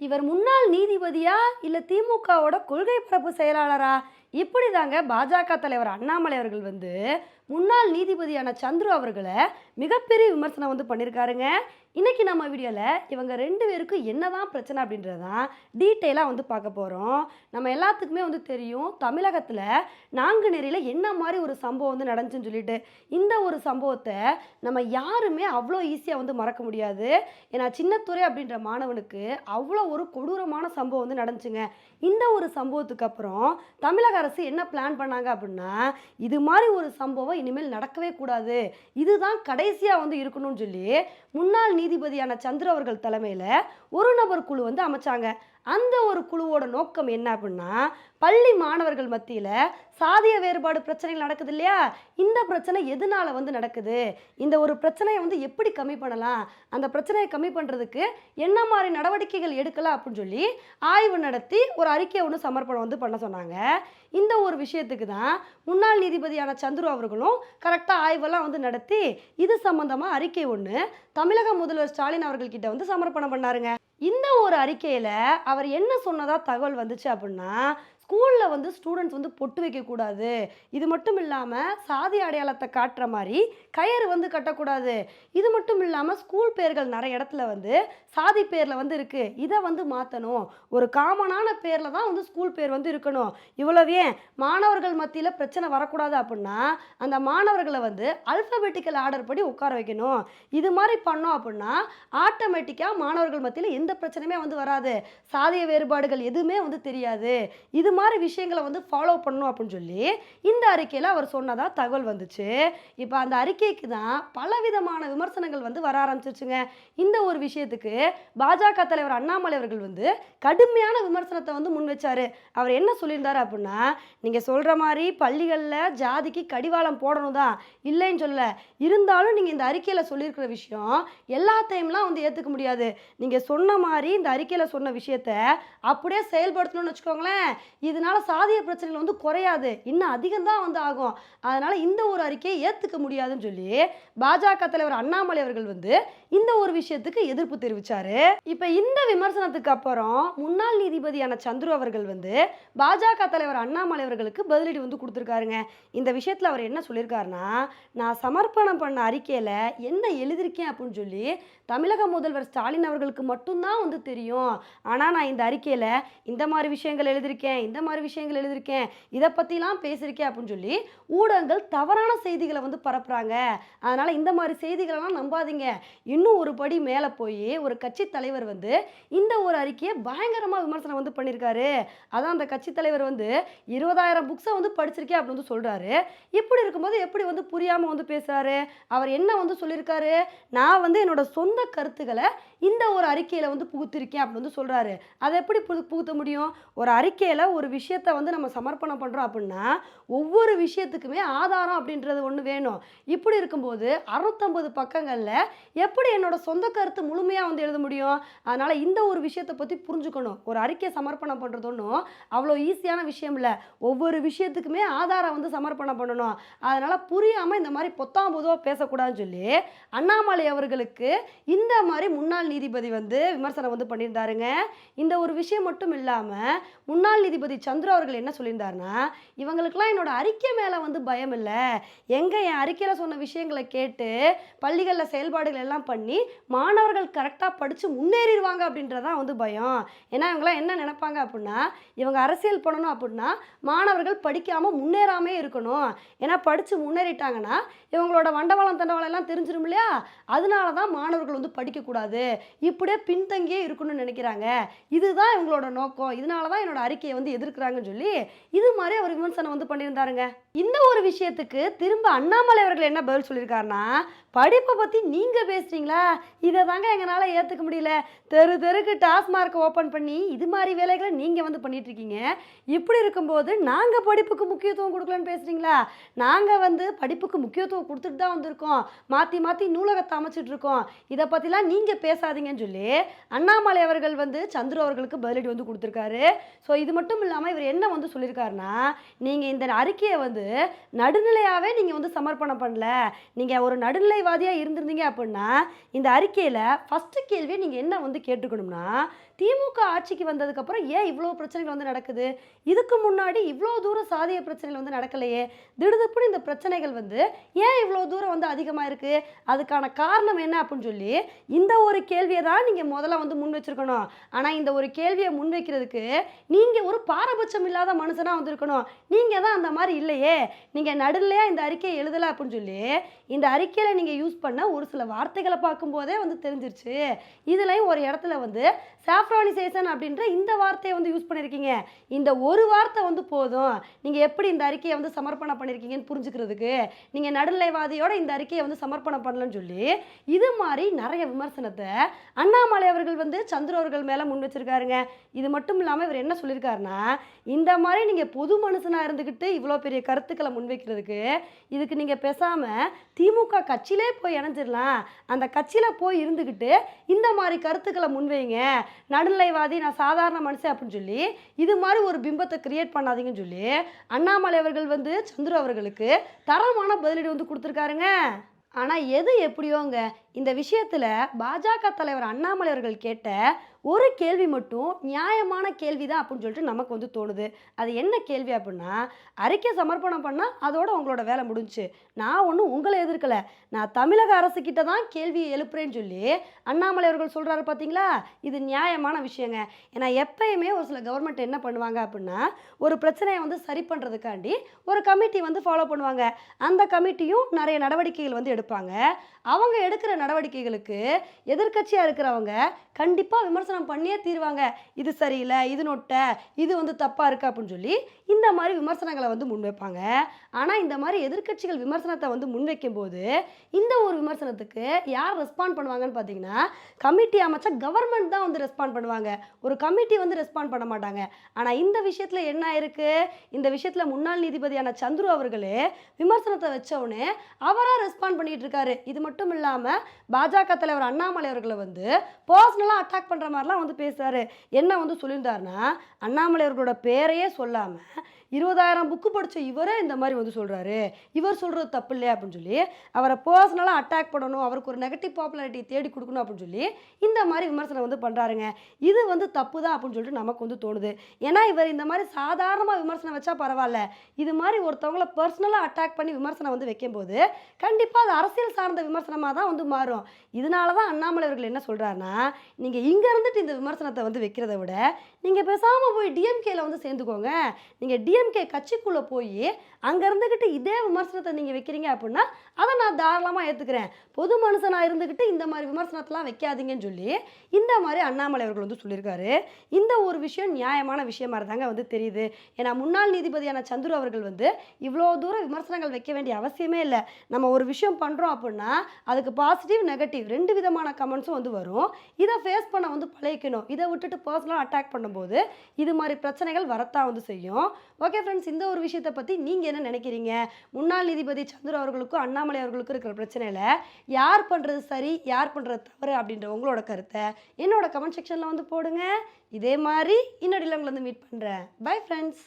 இவர் முன்னாள் நீதிபதியா இல்லை திமுகவோட கொள்கை பரப்பு செயலாளரா? இப்படி தாங்க பாஜக தலைவர் அண்ணாமலை அவர்கள் வந்து முன்னாள் நீதிபதியான சந்துரு அவர்களை மிகப்பெரிய விமர்சனம் வந்து பண்ணியிருக்காருங்க இன்றைக்கி நம்ம வீடியோவில் இவங்க ரெண்டு பேருக்கும் என்னதான் பிரச்சனை அப்படின்றதான் டீட்டெயிலாக வந்து பார்க்க போகிறோம் நம்ம எல்லாத்துக்குமே வந்து தெரியும் தமிழகத்தில் நாங்குநேரியில் என்ன மாதிரி ஒரு சம்பவம் வந்து நடந்துச்சுன்னு சொல்லிட்டு. இந்த ஒரு சம்பவத்தை நம்ம யாருமே அவ்வளோ ஈஸியாக வந்து மறக்க முடியாது. ஏன்னா சின்னத்துறை அப்படின்ற மாணவனுக்கு அவ்வளோ ஒரு கொடூரமான சம்பவம் வந்து நடந்துச்சுங்க. இந்த ஒரு சம்பவத்துக்கு அப்புறம் தமிழக அரசு என்ன பிளான் பண்ணாங்க அப்படின்னா இது மாதிரி ஒரு சம்பவம் இனிமேல் நடக்கவே கூடாது. இதுதான் கடைசியாக வந்து இருக்கணும்னு சொல்லி முன்னாள் நீதிபதியான சந்திர அவர்கள் தலைமையில் ஒரு நபர் குழு வந்து அமைச்சாங்க. அந்த ஒரு குழுவோட நோக்கம் என்ன அப்படின்னா பள்ளி மாணவர்கள் மத்தியில் சாதிய வேறுபாடு பிரச்சனைகள் நடக்குது இல்லையா? இந்த பிரச்சனை எதனால வந்து நடக்குது? இந்த ஒரு பிரச்சனையை வந்து எப்படி கம்மி பண்ணலாம்? அந்த பிரச்சனையை கம்மி பண்ணுறதுக்கு என்ன மாதிரி நடவடிக்கைகள் எடுக்கலாம் அப்படின்னு சொல்லி ஆய்வு நடத்தி ஒரு அறிக்கை ஒன்று சமர்ப்பணம் வந்து பண்ண சொன்னாங்க. இந்த ஒரு விஷயத்துக்கு தான் முன்னாள் நீதிபதியான சந்துரு அவர்களும் கரெக்டாக ஆய்வெல்லாம் வந்து நடத்தி இது சம்பந்தமாக அறிக்கை ஒன்று தமிழக முதல்வர் ஸ்டாலின் அவர்கள்கிட்ட வந்து சமர்ப்பணம் பண்ணாருங்க. இந்த ஒரு அறிக்கையில் அவர் என்ன சொன்னதாக தகவல் வந்துச்சு அப்படின்னா ஸ்கூலில் வந்து ஸ்டூடெண்ட்ஸ் வந்து பொட்டு வைக்கக்கூடாது இது மட்டும் இல்லாமல் சாதி அடையாளத்தை காட்டுற மாதிரி கயிறு வந்து கட்டக்கூடாது. இது மட்டும் இல்லாமல் ஸ்கூல் பேர்கள் நிறைய இடத்துல வந்து சாதி பேரில் வந்து இருக்குது இதை வந்து மாற்றணும் ஒரு காமனான பேரில் தான் வந்து ஸ்கூல் பேர் வந்து இருக்கணும். இவ்வளவே மாணவர்கள் மத்தியில் பிரச்சனை வரக்கூடாது அப்படின்னா அந்த மாணவர்களை வந்து அல்பபெட்டிக்கல் ஆர்டர் படி உட்கார வைக்கணும். இது மாதிரி பண்ணோம் அப்படின்னா ஆட்டோமேட்டிக்காக மாணவர்கள் மத்தியில் எந்த பிரச்சனையுமே வந்து வராது. சாதிய வேறுபாடுகள் எதுவுமே வந்து தெரியாது. இது மாதிரி விஷயங்களை வந்து ஃபாலோ பண்ணணும் அப்படின்னு சொல்லி இந்த அறிக்கையில் அவர் சொன்னதாக தகவல் வந்துச்சு. இப்போ அந்த அறிக்கைக்கு தான் பலவிதமான விமர்சனங்கள் வந்து வர ஆரம்பிச்சிருச்சுங்க. இந்த ஒரு விஷயத்துக்கு பாஜக தலைவர் அண்ணாமலை அவர்கள் வந்து கடுமையான விமர்சனத்தை வந்து முன்வச்சார் அவர் என்ன சொல்லியிருந்தார் அப்படின்னா நீங்கள் சொல்கிற மாதிரி பள்ளிகளில் ஜாதிக்கு கடிவாளம் போடணும் தான். இல்லைன்னு சொல்லலை. இருந்தாலும் நீங்கள் இந்த அறிக்கையில் சொல்லியிருக்கிற விஷயம் எல்லாத்தையும்லாம் வந்து ஏற்றுக்க முடியாது. நீங்கள் சொன்ன மாதிரி இந்த அறிக்கையில் சொன்ன விஷயத்த அப்படியே செயல்படுத்தணும்னு வச்சுக்கோங்களேன். இதனால சாதிய பிரச்சனைகள் வந்து குறையாது. இன்னும் அதிகம் தான் வந்து ஆகும். அதனால இந்த ஒரு அறிக்கையை ஏற்றுக்க முடியாதுன்னு சொல்லி பாஜக தலைவர் அண்ணாமலை அவர்கள் வந்து இந்த ஒரு விஷயத்துக்கு எதிர்ப்பு தெரிவிச்சாரு. இப்போ இந்த விமர்சனத்துக்கு அப்புறம் முன்னாள் நீதிபதியான சந்துரு அவர்கள் வந்து பாஜக தலைவர் அண்ணாமலை அவர்களுக்கு பதிலடி வந்து கொடுத்துருக்காருங்க. இந்த விஷயத்தில் அவர் என்ன சொல்லியிருக்காருன்னா நான் சமர்ப்பணம் பண்ண அறிக்கையில் என்ன எழுதியிருக்கேன் அப்படின்னு சொல்லி தமிழக முதல்வர் ஸ்டாலின் அவர்களுக்கு மட்டும்தான் வந்து தெரியும். ஆனால் நான் இந்த அறிக்கையில் இந்த மாதிரி விஷயங்கள் எழுதியிருக்கேன் இந்த மாதிரி விஷயங்கள் எழுதியிருக்கேன். இதை பற்றிலாம் பேசியிருக்கேன் அப்படின்னு சொல்லி ஊடகங்கள் தவறான செய்திகளை வந்து பரப்புகிறாங்க அதனால் இந்த மாதிரி செய்திகளெல்லாம் நம்பாதீங்க. இன்னும் ஒரு படி மேலே போய் ஒரு கட்சி தலைவர் வந்து இந்த ஒரு அறிக்கையை பயங்கரமாக விமர்சனம் வந்து பண்ணியிருக்காரு. அதான் அந்த கட்சி தலைவர் வந்து இருபதாயிரம் புக்ஸை வந்து படிச்சிருக்கேன் அப்படின்னு வந்து சொல்கிறாரு இப்படி இருக்கும்போது எப்படி வந்து புரியாமல் வந்து பேசுகிறாரு அவர் என்ன வந்து சொல்லியிருக்காரு? நான் வந்து என்னோட சொந்த கருத்துக்களை இந்த ஒரு அறிக்கையில் வந்து புகுத்திருக்கேன் அப்படின்னு வந்து சொல்கிறாரு அதை எப்படி புகுத்த முடியும்? ஒரு அறிக்கையில் ஒரு ஒரு விஷயத்தை வந்து நம்ம சமர்ப்பணம் பண்ணுறோம் அப்படின்னா ஒவ்வொரு விஷயத்துக்குமே ஆதாரம் அப்படின்றது ஒன்று வேணும். இப்படி இருக்கும்போது அறுநூத்தம்பது பக்கங்களில் எப்படி என்னோட சொந்த கருத்து முழுமையாக வந்து எழுத முடியும்? அதனால் இந்த ஒரு விஷயத்தை பற்றி புரிஞ்சுக்கணும். ஒரு அறிக்கை சமர்ப்பணம் பண்ணுறது ஒன்றும் அவ்வளோ ஈஸியான விஷயம் இல்லை. ஒவ்வொரு விஷயத்துக்குமே ஆதாரம் வந்து சமர்ப்பணம் பண்ணணும். அதனால் புரியாமல் இந்த மாதிரி பொத்தாம் பொதுவாக பேசக்கூடாதுன்னு சொல்லி அண்ணாமலை அவர்களுக்கு இந்த மாதிரி முன்னாள் நீதிபதி வந்து விமர்சனம் வந்து பண்ணியிருந்தாருங்க. இந்த ஒரு விஷயம் மட்டும் இல்லாமல் முன்னாள் நீதிபதி சந்திர அவர்கள் என்ன சொல்லியிருந்தாருன்னா இவங்களுக்கெல்லாம் என்னோட அறிக்கை மேலே வந்து பயம் இல்லை. எங்கே என் அறிக்கையில் சொன்ன விஷயங்களை கேட்டு பள்ளிகளில் செயல்பாடுகள் எல்லாம் பண்ணி மாணவர்கள் கரெக்டாக படித்து முன்னேறிடுவாங்க அப்படின்றதான் வந்து பயம். ஏன்னா இவங்களாம் என்ன நினைப்பாங்க அப்படின்னா இவங்க அரசியல் பண்ணணும் அப்படின்னா மாணவர்கள் படிக்காமல் முன்னேறாமே இருக்கணும். ஏன்னா படித்து முன்னேறிட்டாங்கன்னா இவங்களோட வண்டவாளம் தண்டவாளம் எல்லாம் தெரிஞ்சிடும் இல்லையா? அதனால தான் மாணவர்கள் வந்து படிக்கக்கூடாது இப்படியே பின்தங்கியே இருக்கணும்னு நினைக்கிறாங்க. இதுதான் இவங்களோட நோக்கம். இதனால தான் என்னோட அறிக்கையை வந்து எதிர்க்கிறாங்கன்னு சொல்லி இது மாதிரி அவர் விமர்சனம் வந்து பண்ணியிருந்தாருங்க. இந்த ஒரு விஷயத்துக்கு திரும்ப அண்ணாமலை அவர்கள் என்ன பதில் சொல்லியிருக்காருன்னா படிப்பை பற்றி நீங்கள் பேசுகிறீங்களா இதை தாங்க எங்களால் ஏற்றுக்க முடியல. தெரு தெருக்கு டாஸ்மார்க்கை ஓப்பன் பண்ணி இது மாதிரி வேலைகளை நீங்கள் வந்து பண்ணிகிட்ருக்கீங்க இருக்கீங்க. இப்படி இருக்கும்போது நாங்கள் படிப்புக்கு முக்கியத்துவம் கொடுக்கலன்னு பேசுகிறீங்களா நாங்கள் வந்து படிப்புக்கு முக்கியத்துவம் கொடுத்துட்டு தான் வந்திருக்கோம். மாற்றி மாற்றி நூலகத்தை அமைச்சிட்ருக்கோம் இதை பற்றிலாம் நீங்கள் பேசாதீங்கன்னு சொல்லி அண்ணாமலை அவர்கள் வந்து சந்துரு அவர்களுக்கு பதிலடி வந்து கொடுத்துருக்காரு. ஸோ இது மட்டும் இல்லாமல் இவர் என்ன வந்து சொல்லியிருக்காருன்னா நீங்கள் இந்த அறிக்கையை வந்து நடுநிலையாகவே நீங்கள் வந்து சமர்ப்பணம் பண்ணல. நீங்கள் ஒரு நடுநிலை நடுநிலைவாதியாக இருந்திருந்தீங்க அப்படின்னா இந்த அறிக்கையில் ஃபஸ்ட்டு கேள்வியை நீங்கள் என்ன வந்து கேட்டுக்கணும்னா திமுக ஆட்சிக்கு வந்ததுக்கப்புறம் ஏன் இவ்வளோ பிரச்சனைகள் வந்து நடக்குது? இதுக்கு முன்னாடி இவ்வளோ தூரம் சாதிய பிரச்சனைகள் வந்து நடக்கலையே? திடுதுப்புன்னு இந்த பிரச்சனைகள் வந்து ஏன் இவ்வளோ தூரம் வந்து அதிகமாக இருக்குது அதுக்கான காரணம் என்ன அப்படின்னு சொல்லி இந்த ஒரு கேள்வியை தான் நீங்கள் முதல்ல வந்து முன் வச்சுருக்கணும். ஆனால் இந்த ஒரு கேள்வியை முன் வைக்கிறதுக்கு நீங்கள் ஒரு பாரபட்சம் இல்லாத மனுஷனாக வந்திருக்கணும். நீங்கள் தான் அந்த மாதிரி இல்லையே. நீங்கள் நடுநிலையா இந்த அறிக்கையை எழுதலை அப்படின்னு சொல்லி இந்த அறிக்கையில் நீங்கள் யூஸ் பண்ண ஒரு சில வார்த்தைகளை பார்க்கும்போதே வந்து தெரிஞ்சிருச்சு. இதுலையும் ஒரு இடத்துல வந்து சாஃப்ரானிசேஷன் அப்படின்ற இந்த வார்த்தையை வந்து யூஸ் பண்ணியிருக்கீங்க இந்த ஒரு வார்த்தை வந்து போதும். நீங்கள் எப்படி இந்த அறிக்கையை வந்து சமர்ப்பணம் பண்ணியிருக்கீங்கன்னு புரிஞ்சுக்கிறதுக்கு நீங்கள் நடுநிலைவாதியோட இந்த அறிக்கையை வந்து சமர்ப்பணம் பண்ணலன்னு சொல்லி இது மாதிரி நிறைய விமர்சனத்தை அண்ணாமலை அவர்கள் வந்து சந்திர அவர்கள் மேலே முன் வச்சிருக்காருங்க. இது மட்டும் இல்லாமல் இவர் என்ன சொல்லியிருக்காருன்னா இந்த மாதிரி நீங்கள் பொது மனுஷனாக இருந்துக்கிட்டு இவ்வளோ பெரிய கருத்துக்களை முன்வைக்கிறதுக்கு இதுக்கு நீங்கள் பேசாமல் திமுக கட்சியில் போய் இணைஞ்சிடலாம் அந்த கட்சியில் போய் இருந்துக்கிட்டு இந்த மாதிரி கருத்துக்களை முன்வைங்க. நடுநிலைவாதி நான் சாதாரண மனுஷன் அப்படின்னு சொல்லி இது மாதிரி ஒரு பிம்பத்தை கிரியேட் பண்ணாதீங்கன்னு சொல்லி அண்ணாமலை அவர்கள் வந்து சந்துரு அவர்களுக்கு தரமான பதிலடி வந்து கொடுத்துருக்காருங்க. ஆனால் எது எப்படியோங்க? இந்த விஷயத்தில் பாஜக தலைவர் அண்ணாமலை அவர்கள் கேட்ட ஒரு கேள்வி மட்டும் நியாயமான கேள்வி தான் அப்படின்னு சொல்லிட்டு நமக்கு வந்து தோணுது. அது என்ன கேள்வி அப்படின்னா அறிக்கை சமர்ப்பணம் பண்ணால் அதோட உங்களோட வேலை முடிஞ்சுச்சு நான் ஒன்றும் உங்களை எதிர்க்கலை. நான் தமிழக அரசுக்கிட்ட தான் கேள்வியை எழுப்புறேன்னு சொல்லி அண்ணாமலை அவர்கள் சொல்கிறாரு பார்த்தீங்களா இது நியாயமான விஷயங்க. ஏன்னா எப்பயுமே ஒரு சில கவர்மெண்ட் என்ன பண்ணுவாங்க அப்படின்னா ஒரு பிரச்சனையை வந்து சரி பண்ணுறதுக்காண்டி ஒரு கமிட்டி வந்து ஃபாலோ பண்ணுவாங்க. அந்த கமிட்டியும் நிறைய நடவடிக்கைகள் வந்து எடுப்பாங்க. அவங்க எடுக்கிற நடவடிக்கைகளுக்கு எதிர்க்கட்சியாக இருக்கிறவங்க கண்டிப்பாக விமர்சனம் பண்ணியே தீருவாங்க. இது சரியில்லை இது நொட்டை இது வந்து தப்பாக இருக்குது அப்படின்னு சொல்லி இந்த மாதிரி விமர்சனங்களை வந்து முன்வைப்பாங்க. ஆனால் இந்த மாதிரி எதிர்க்கட்சிகள் விமர்சனத்தை வந்து முன்வைக்கும் போது இந்த ஒரு விமர்சனத்துக்கு யார் ரெஸ்பாண்ட் பண்ணுவாங்கன்னு பார்த்தீங்கன்னா கமிட்டி அமைச்சா கவர்மெண்ட் தான் வந்து ரெஸ்பாண்ட் பண்ணுவாங்க. ஒரு கமிட்டி வந்து ரெஸ்பாண்ட் பண்ண மாட்டாங்க. ஆனால் இந்த விஷயத்தில் என்ன இருக்குது இந்த விஷயத்தில் முன்னாள் நீதிபதியான சந்துரு அவர்களே விமர்சனத்தை வச்ச அவராக ரெஸ்பாண்ட் பண்ணிட்டு இருக்காரு. இது மட்டும் இல்லாமல் பாஜக தலைவர் அண்ணாமலை அவர்களை வந்து பர்சனலாக அட்டாக் பண்ணுற மாதிரிலாம் வந்து பேசுகிறாரு என்ன வந்து சொல்லியிருந்தாருன்னா அண்ணாமலை அவர்களோட பேரையே சொல்லாமல் இருபதாயிரம் புக்கு படித்த இவரே இந்த மாதிரி வந்து சொல்கிறாரு இவர் சொல்கிறது தப்பு இல்லையா அப்படின்னு சொல்லி அவரை பர்சனலாக அட்டாக் பண்ணணும் அவருக்கு ஒரு நெகட்டிவ் பாப்புலாரிட்டி தேடி கொடுக்கணும் அப்படின்னு சொல்லி இந்த மாதிரி விமர்சனம் வந்து பண்ணுறாருங்க இது வந்து தப்பு தான் அப்படின்னு சொல்லிட்டு நமக்கு வந்து தோணுது. ஏன்னா இவர் இந்த மாதிரி சாதாரணமாக விமர்சனம் வச்சா பரவாயில்ல. இது மாதிரி ஒருத்தவங்கள பர்சனலாக அட்டாக் பண்ணி விமர்சனம் வந்து வைக்கும்போது கண்டிப்பாக அது அரசியல் சார்ந்த விமர்சனமாக தான் வந்து மாறும். இதனால தான் அண்ணாமலை அவர்கள் என்ன சொல்கிறாருன்னா நீங்கள் இங்கே இருந்துட்டு இந்த விமர்சனத்தை வந்து வைக்கிறத விட நீங்கள் பேசாமல் போய் டிஎம்கேல வந்து சேர்ந்துக்கோங்க. நீங்கள் டிஎம் டிஎம்கே கட்சிக்குள்ளே போய் அங்கே இருந்துக்கிட்டு இதே விமர்சனத்தை நீங்கள் வைக்கிறீங்க அப்படின்னா அதை நான் தாராளமாக ஏற்றுக்கிறேன் பொது மனுஷனாக இருந்துக்கிட்டு இந்த மாதிரி விமர்சனத்தெலாம் வைக்காதீங்கன்னு சொல்லி இந்த மாதிரி அண்ணாமலை அவர்கள் வந்து சொல்லியிருக்காரு. இந்த ஒரு விஷயம் நியாயமான விஷயமா இருந்தாங்க வந்து தெரியுது. ஏன்னா முன்னாள் நீதிபதியான சந்துரு அவர்கள் வந்து இவ்வளோ தூரம் விமர்சனங்கள் வைக்க வேண்டிய அவசியமே இல்லை. நம்ம ஒரு விஷயம் பண்ணுறோம் அப்படின்னா அதுக்கு பாசிட்டிவ் நெகட்டிவ் ரெண்டு விதமான கமெண்ட்ஸும் வந்து வரும். இதை ஃபேஸ் பண்ண வந்து பழகிக்கணும். இதை விட்டுட்டு பர்சனலாக அட்டாக் பண்ணும்போது இது மாதிரி பிரச்சனைகள் வரத்தான் வந்து செய்யும். ஓகே ஓகே ஃப்ரெண்ட்ஸ் இந்த ஒரு விஷயத்தை பற்றி நீங்கள் என்ன நினைக்கிறீங்க? முன்னாள் நீதிபதி சந்துரு அவர்களுக்கும் அண்ணாமலை அவர்களுக்கும் இருக்கிற பிரச்சனையில் யார் பண்ணுறது சரி யார் பண்ணுறது தவறு அப்படின்ற உங்களோட கருத்தை என்னோட கமெண்ட் செக்ஷனில் வந்து போடுங்க. இதே மாதிரி இன்னொரு உங்களை வந்து மீட் பண்ணுறேன் பை ஃப்ரெண்ட்ஸ்